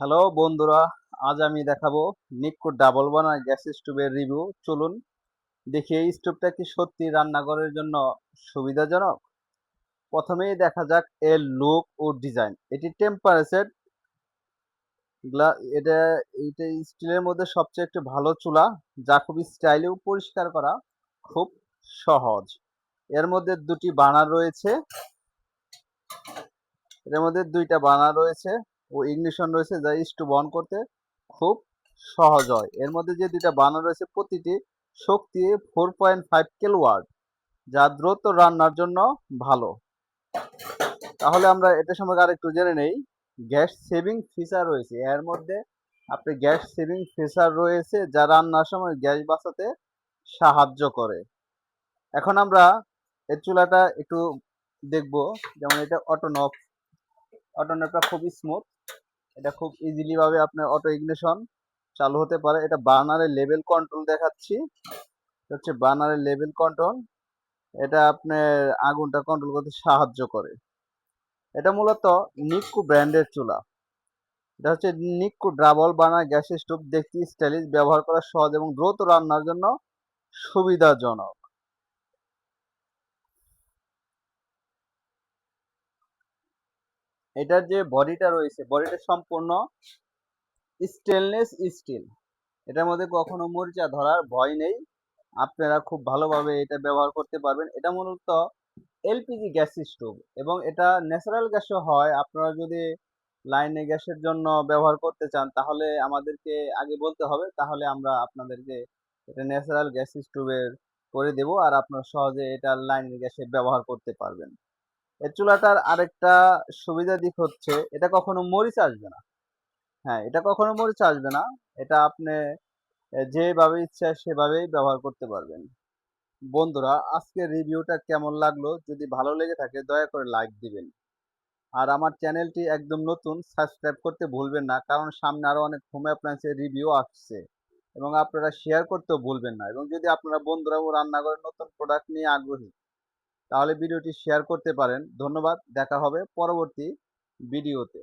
Hello বন্ধুরা, আজ আমি দেখাবো নিকো ডাবল বার্নার গ্যাস স্টোভের রিভিউ চলুন দেখি এই স্টোভটা কি সত্যি রান্নাঘরের জন্য সুবিধাজনক? প্রথমেই দেখা যাক এর লুক ও ডিজাইন এটি টেম্পারেচার এটা এটা স্টিলের মধ্যে সবচেয়ে একটি ভালো চুলা, যা খুব স্টাইলেও পরিষ্কার করা খুব সহজ। এর মধ্যে দুটি বার্নার রয়েছে। এর মধ্যে দুইটা বার্নার রয়েছে। ও ইগনিশন রয়েছে, যা স্টোভ অন করতে খুব সহজ হয়। এর মধ্যে যে দুইটা বার্নার রয়েছে, প্রতিটি শক্তি ফোর পয়েন্ট ফাইভ কিলোওয়াট যা দ্রুত রান্নার জন্য ভালো। তাহলে আমরা এটা সম্পর্কে আরেকটু জেনে নেই। গ্যাস সেভিং ফিচার রয়েছে। এর মধ্যে আপনি গ্যাস সেভিং ফিচার রয়েছে, যা রান্নার সময় গ্যাস বাঁচাতে সাহায্য করে। এখন আমরা এর চুলাটা একটু দেখব। যেমন এটা অটোনফ অটোনফটা খুবই স্মুথ এটা খুব ইজিলি ভাবে আপনার অটো ইগনিশন চালু হতে পারে। এটা বার্নারের লেভেল কন্ট্রোল দেখাচ্ছি। হচ্ছে বার্নারের লেভেল কন্ট্রোল এটা আপনার আগুনটা কন্ট্রোল করতে সাহায্য করে। এটা মূলত নিক্কু ব্র্যান্ডের চুলা। এটা হচ্ছে নিক্কু ডাবল বার্নার গ্যাস স্টোভ। দেখতে স্টাইলিশ ব্যবহার করা সহজ এবং দ্রুত রান্নার জন্য সুবিধাজনক। এটার যে বডিটা রয়েছে, বডিটা সম্পূর্ণ স্টেনলেস স্টিল এটার মধ্যে কখনো মরিচা ধরার ভয় নেই। আপনারা খুব ভালোভাবে এটা ব্যবহার করতে পারবেন। এটা মূলত এলপিজি গ্যাস স্টোভ এবং এটা ন্যাচারাল গ্যাসও হয়। আপনারা যদি লাইনে গ্যাসের জন্য ব্যবহার করতে চান, তাহলে আমাদেরকে আগে বলতে হবে, তাহলে আমরা আপনাদেরকে এটা ন্যাচারাল গ্যাস স্টোভের করে দেব। আর আপনারা সহজে এটা লাইনের গ্যাসে ব্যবহার করতে পারবেন। এই চুলাটার আরেকটা সুবিধা দিক হচ্ছে, এটা কখনো মরিচ আসবে না। হ্যাঁ এটা কখনো মরিচ আসবে না, এটা আপনি যেভাবে ইচ্ছা সেভাবেই ব্যবহার করতে পারবেন। বন্ধুরা, আজকের রিভিউটা কেমন লাগল? যদি ভালো লেগে থাকে, দয়া করে লাইক দিবেন। আর আমার চ্যানেলটি একদম নতুন, সাবস্ক্রাইব করতে ভুলবেন না, কারণ সামনে আরও অনেক হোম অ্যাপ্লায়েন্সের রিভিউ আসছে। এবং আপনারা শেয়ার করতেও ভুলবেন না। এবং যদি আপনারা বন্ধুরাও রান্নাঘরের নতুন প্রোডাক্ট নিয়ে আগ্রহী তাহলে ভিডিওটি শেয়ার করতে পারেন। ধন্যবাদ দেখা হবে পরবর্তী ভিডিওতে।